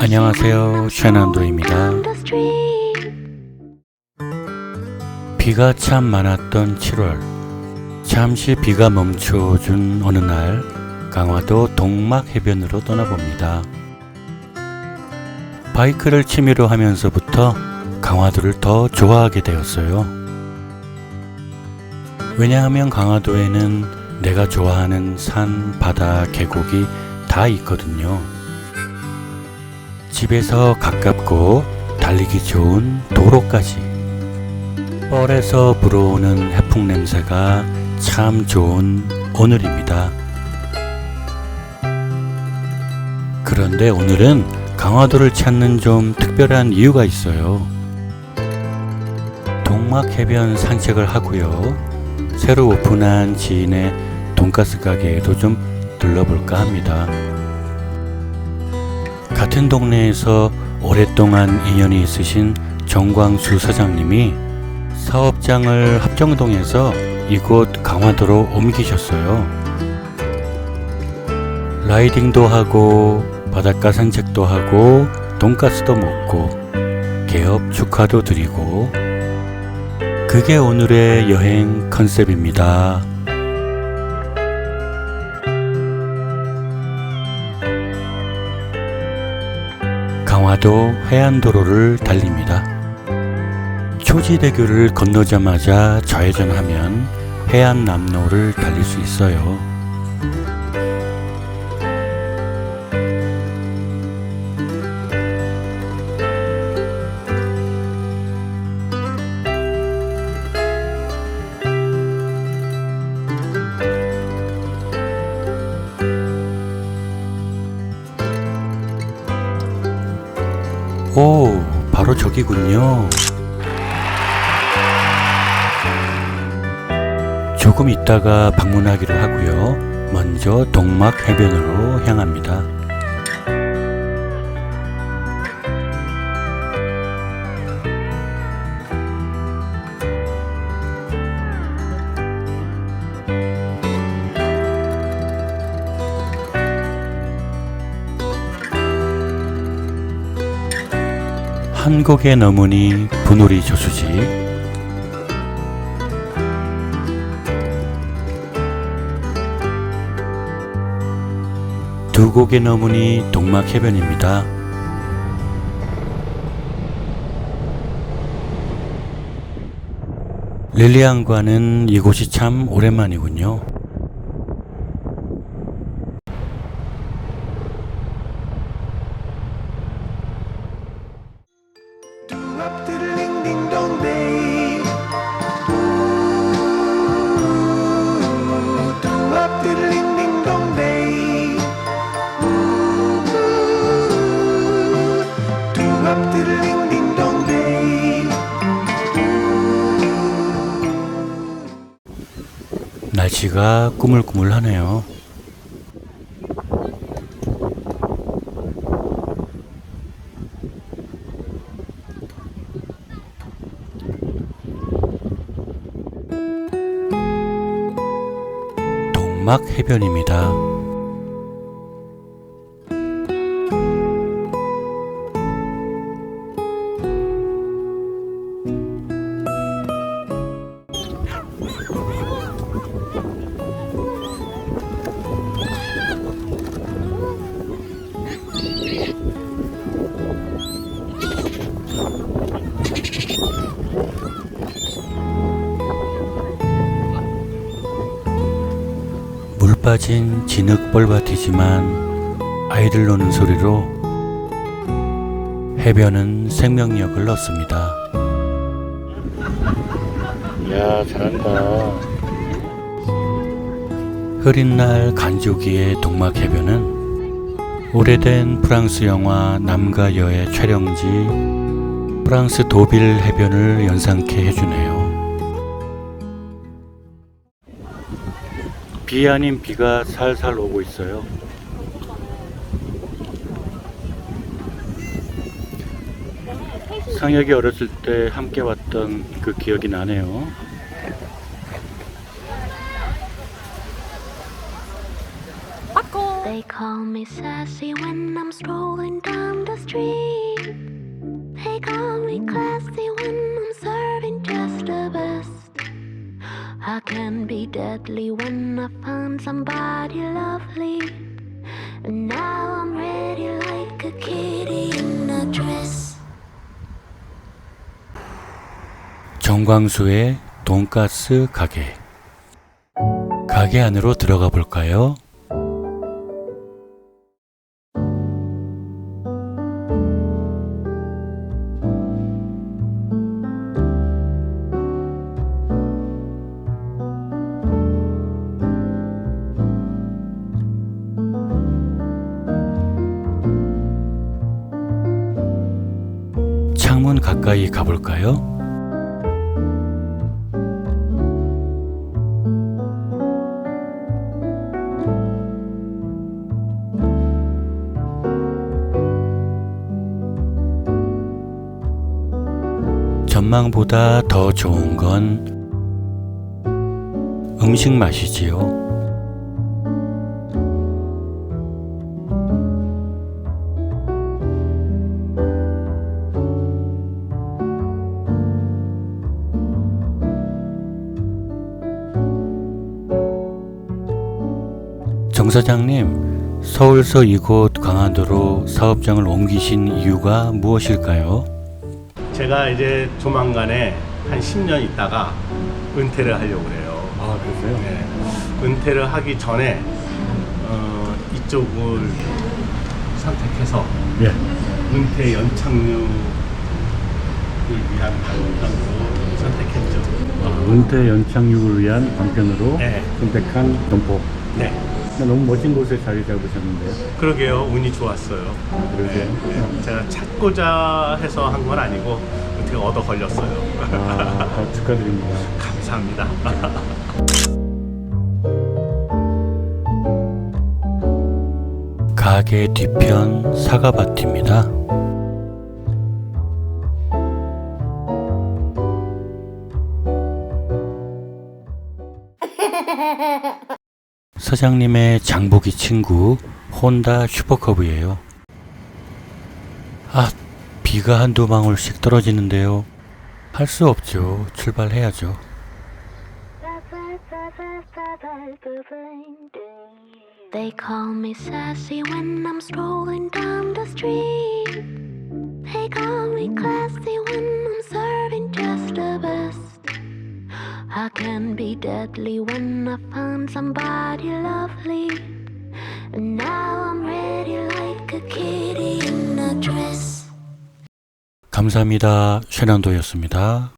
안녕하세요, street. 비가 참 많았던 7월. 잠시 비가 멈춰준 어느 날, 강화도 동막 해변으로 떠나봅니다. 바이크를 취미로 하면서부터 강화도를 더 좋아하게 되었어요. 왜냐하면 강화도에는 내가 좋아하는 산, 바다, 계곡이 다 있거든요. 집에서 가깝고 달리기 좋은 도로까지. 뻘에서 불어오는 해풍 냄새가 참 좋은 오늘입니다. 그런데 오늘은 강화도를 찾는 좀 특별한 이유가 있어요. 동막 해변 산책을 하고요. 새로 오픈한 지인의 돈가스 가게에도 좀 들러볼까 합니다. 같은 동네에서 오랫동안 인연이 있으신 정광수 사장님이 사업장을 합정동에서 이곳 강화도로 옮기셨어요. 라이딩도 하고 바닷가 산책도 하고 돈가스도 먹고 개업 축하도 드리고 그게 오늘의 여행 컨셉입니다. 강화도 해안도로를 달립니다. 초지대교를 건너자마자 좌회전하면 해안 남로를 달릴 수 있어요. 바로 저기군요. 조금 있다가 방문하기로 하고요. 먼저 동막 해변으로 향합니다. 한 곡의 너무니 분우리 조수지 두 곡의 너무니 동막 해변입니다. 릴리안과는 이곳이 참 오랜만이군요. 날씨가 꾸물꾸물하네요. 동막 해변입니다. 빠진 진흙벌밭이지만 아이들 노는 소리로 해변은 생명력을 얻습니다. 야 잘한다. 흐린 날 간조기의 동막 해변은 오래된 프랑스 영화 남과 여의 촬영지 프랑스 도빌 해변을 연상케 해주네요. 비 아닌 비가 살살 오고 있어요. 상혁이 어렸을 때 함께 왔던 그 기억이 나네요. They call me sassy when I'm strolling down the street. They call me classy when I can be deadly when I find somebody lovely. And now I'm ready like a kitty in a dress. 정광수의 돈가스 가게. 가게 안으로 들어가 볼까요? 가까이 가볼까요? 전망보다 더 좋은 건 음식 맛이지요. 사장님, 서울서 이곳 강화도로 사업장을 옮기신 이유가 무엇일까요? 제가 이제 조만간에 한 10년 있다가 은퇴를 하려고 그래요. 아, 그러세요? 네. 은퇴를 하기 전에 어, 이쪽을 선택해서 예. 은퇴 연착륙을 위한 방향으로 선택했죠. 아, 은퇴 연착륙을 위한 방편으로 네. 선택한 점포. 네. 너무 멋진 곳에 자리 잡으셨는데요. 그러게요. 운이 좋았어요. 그러세요? 네. 제가 찾고자 해서 한 건 아니고 어떻게 얻어 걸렸어요. 아, 축하드립니다. 감사합니다. 가게 뒤편 사과밭입니다. 사장님의 장보기 친구 혼다 슈퍼컵이에요. 아, 비가 한두 방울씩 떨어지는데요. 할 수 없죠. 출발해야죠. Deadly when I find somebody lovely. And now I'm ready like a kitty in a dress. 감사합니다. 쉐난도였습니다.